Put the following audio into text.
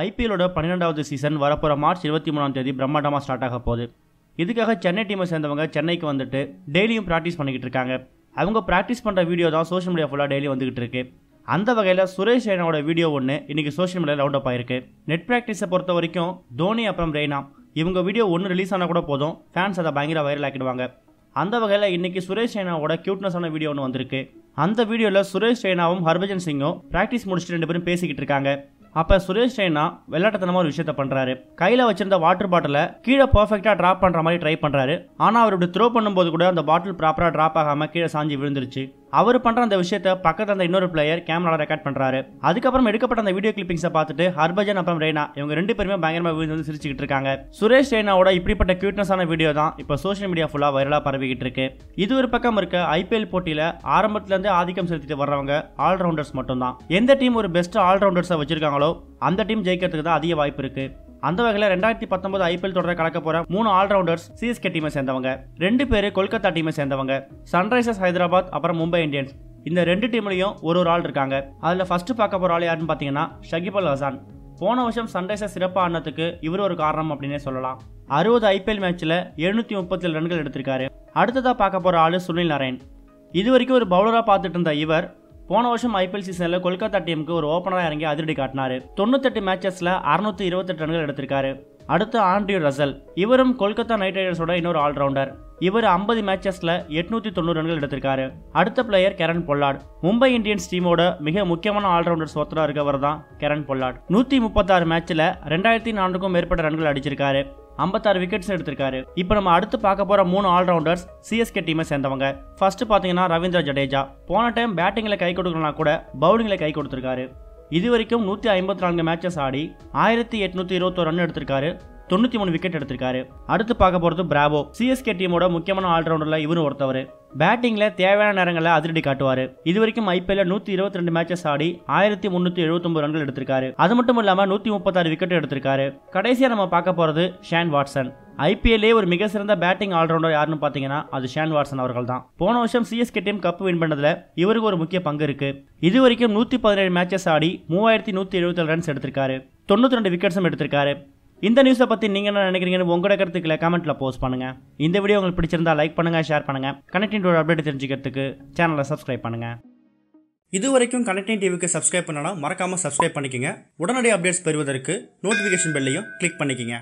ஐபிஎல்லோட பன்னிரெண்டாவது சீசன் வரப்போகிற மார்ச் இருபத்தி மூணாம் தேதி பிரம்மாண்டமாக ஸ்டார்ட் ஆக போகுது. இதுக்காக சென்னை டீமை சேர்ந்தவங்க சென்னைக்கு வந்துட்டு டெய்லியும் ப்ராக்டிஸ் பண்ணிக்கிட்டு இருக்காங்க. அவங்க ப்ராக்டிஸ் பண்ணுற வீடியோ தான் சோஷியல் மீடியா ஃபுல்லாக டெய்லி வந்துகிட்டு இருக்கு. அந்த வகையில் சுரேஷ் ரெய்னாவோட வீடியோ ஒன்று இன்றைக்கி சோஷியல் மீடியாவில் ரவுண்ட் அப் ஆயிருக்கு. நெட் ப்ராக்டிஸை பொறுத்த வரைக்கும் தோனி அப்புறம் ரெய்னா. இவங்க வீடியோ ஒன்று ரிலீஸ் ஆனால் கூட போதும். ஃபேன்ஸ் அதை பயங்கர வைரல் ஆக்கிடுவாங்க. அந்த வகையில் இன்றைக்கி சுரேஷ் ரெய்னாவோட க்யூட்னஸான வீடியோ ஒன்று வந்திருக்கு. அந்த வீடியோவில் சுரேஷ் ரெய்னாவும் ஹர்பஜன் சிங்கும் ப்ராக்டிஸ் முடிச்சுட்டு ரெண்டு பேரும் பேசிக்கிட்டு இருக்காங்க. அப்போ சுரேஷ் ரெய்னா விளையாட்டுத்தனமாக ஒரு விஷயத்த பண்ணுறாரு கையில் வச்சிருந்த வாட்டர் பாட்டிலை கீழே பர்ஃபெக்டாக ட்ராப் பண்ணுற மாதிரி ட்ரை பண்ணுறாரு ஆனால் அவர் இப்படி த்ரோ பண்ணும்போது கூட அந்த பாட்டில் ப்ராப்பராக ட்ராப் ஆகாமல் கீழே சாஞ்சி விழுந்துருச்சு. அவர் பண்ணுற அந்த விஷயத்த பக்கத்தில் அந்த இன்னொரு பிளேயர் கேமராவில் ரெக்கார்ட் பண்றாரு. அதுக்கப்புறம் எடுக்கப்பட்ட அந்த வீடியோ கிளிப்பிங்ஸை பார்த்துட்டு ஹர்பஜன் அப்புறம் ரெய்னா இவங்க ரெண்டு பேருமே பயங்கரமாக விழுந்து வந்து சிரிச்சுக்கிட்டு இருக்காங்க. சுரேஷ் ரெய்னாவோட இப்படிப்பட்ட கியூட்னஸான வீடியோ தான் இப்போ சோஷியல் மீடியா ஃபுல்லாக வைரலா பரவிக்கிட்டு இருக்கு. இது ஒரு பக்கம் இருக்க ஐபிஎல் போட்டியில் ஆரம்பத்துலேருந்தே ஆதிக்கம் செலுத்திட்டு வர்றவங்க ஆல்ரவுண்டர்ஸ் மட்டும்தான். எந்த டீம் ஒரு பெஸ்ட் ஆல்ரவுண்டர்ஸை வச்சிருக்காங்களோ அந்த டீம் ஜெயிக்கிறதுக்கு தான் அதிக வாய்ப்பு இருக்கு. அந்த வகையில் ரெண்டாயிரத்தி பத்தொன்பது ஐபிஎல் தொடரை கலக்க போற மூணு ஆல்ரவுண்டர்ஸ் சிஎஸ்கே டீமை சேர்ந்தவங்க. ரெண்டு பேர் கொல்கத்தா டீமை சேர்ந்தவங்க. சன்ரைசர்ஸ் ஹைதராபாத் அப்புறம் மும்பை இந்தியன்ஸ். இந்த ரெண்டு டீம்லையும் ஒரு ஒரு ஆள் இருக்காங்க. அதில் ஃபர்ஸ்ட் பார்க்க போற ஆள் யாருன்னு பார்த்தீங்கன்னா ஷகிப் அல் ஹசான். போன வருஷம் சன்ரைசர்ஸ் சிறப்பாக ஆனதுக்கு இவர் ஒரு காரணம் அப்படின்னே சொல்லலாம். அறுபது ஐபிஎல் மேட்ச்சில் எழுநூற்றி முப்பத்தி ரன்கள் எடுத்திருக்காரு. அடுத்ததாக பார்க்க போகிற ஆள் சுனில் நரேன் இது வரைக்கும் ஒரு பவுலராக பார்த்துட்டு இருந்த இவர் போன வருஷம் ஐபிஎல் சீசனில் கொல்கத்தா டீமுக்கு ஒரு ஓப்பனராக இறங்கி அதிரடி காட்டினாரு. தொண்ணூத்தெட்டு மேட்சஸில் அறுநூத்தி இருபத்தெட்டு ரன்கள் எடுத்திருக்காரு. அடுத்து ஆண்ட்ரியூ ரசல். இவரும் கொல்கத்தா நைட் ரைடர்ஸோட இன்னொரு ஆல்ரவுண்டர் இவர் ஐம்பது மேட்சஸில் எட்நூத்தி தொண்ணூறு ரன்கள் எடுத்திருக்காரு. அடுத்த player Kieron Pollard. Mumbai Indians டீமோட மிக முக்கியமான ஆல்ரவுண்டர்ஸ் ஒருத்தராக இருக்கவர் தான் கெரன் பொல்லாட். நூற்றி முப்பத்தாறு மேட்ச்சில் ரெண்டாயிரத்தி நான்குக்கும் மேற்பட்ட ரன்கள் அடிச்சிருக்காரு. ஐம்பத்தாறு விக்கெட்ஸ் எடுத்திருக்காரு. இப்போ நம்ம அடுத்து பார்க்க போகிற மூணு ஆல்ரவுண்டர்ஸ் சிஎஸ்கே டீமை சேர்ந்தவங்க. ஃபர்ஸ்ட் பார்த்தீங்கன்னா ரவீந்திர ஜடேஜா. போன டைம் பேட்டிங்கில் கை கொடுக்கலனா கூட பவுலிங்கில் கை கொடுத்துருக்காரு. இது வரைக்கும் நூற்றி ஐம்பத்தி நான்கு மேட்சஸ் ஆடி ஆயிரத்தி எட்நூற்றி இருபத்தோரு ரன் எடுத்திருக்காரு. தொண்ணூற்றி மூணு விக்கெட் எடுத்திருக்காரு. அடுத்து பார்க்க போகிறது பிராவோ சிஎஸ்கே டீமோட முக்கியமான ஆல்ரவுண்டரில் இவரும் ஒருத்தவர். பேட்டிங்கில் தேவையான நேரங்களில் அதிரடி காட்டுவார். இது வரைக்கும் ஐபிஎல்ல நூற்றி இருபத்தி ரெண்டு மேட்சஸ் ஆடி ஆயிரத்தி முந்நூற்றி எழுபத்தொம்பது ரன்கள் எடுத்திருக்காரு. அது மட்டும் இல்லாமல் நூற்றி முப்பத்தாறு விக்கெட் எடுத்திருக்காரு. கடைசியாக நம்ம பார்க்க போகிறது ஷேன் வாட்சன் ஐபிஎல்லே ஒரு மிக சிறந்த பேட்டிங் ஆல்ரவுண்டர் யாருன்னு பார்த்தீங்கன்னா அது ஷேன் வாட்சன் அவர்கள் தான். போன வருஷம் சிஎஸ்கே டீம் கப் வின் பண்ணதுல இவருக்கு ஒரு முக்கிய பங்கு இருக்கு. இது வரைக்கும் நூற்றி பதினேழு மேட்சஸ் ஆடி மூவாயிரத்தி நூற்றி எழுபத்தி ரன்ஸ் எடுத்திருக்காரு. தொண்ணூற்றி ரெண்டு விக்கெட்ஸும் எடுத்திருக்காரு. இந்த நியூஸை பற்றி நீங்கள் என்ன நினைக்கிறீங்கன்னு உங்களோட கருத்துக்களை கமெண்ட்டில் போஸ்ட் பண்ணுங்கள் இந்த வீடியோ உங்களுக்கு பிடிச்சிருந்தா லைக் பண்ணுங்கள் ஷேர் பண்ணுங்கள் கனெக்டிங் அப்டேட் தெரிஞ்சுக்கிறதுக்கு சேனலை சப்ஸ்கிரைப் பண்ணுங்கள் இது வரைக்கும் கனெக்டிங் டிவிக்கு சப்ஸ்கிரைப் பண்ணனா மறக்காமல் சப்ஸ்கிரைப் பண்ணிக்கங்க. உடனடி அப்டேட்ஸ் பெறுவதற்கு நோட்டிஃபிகேஷன் பெல்லையும் கிளிக் பண்ணிக்கோங்க.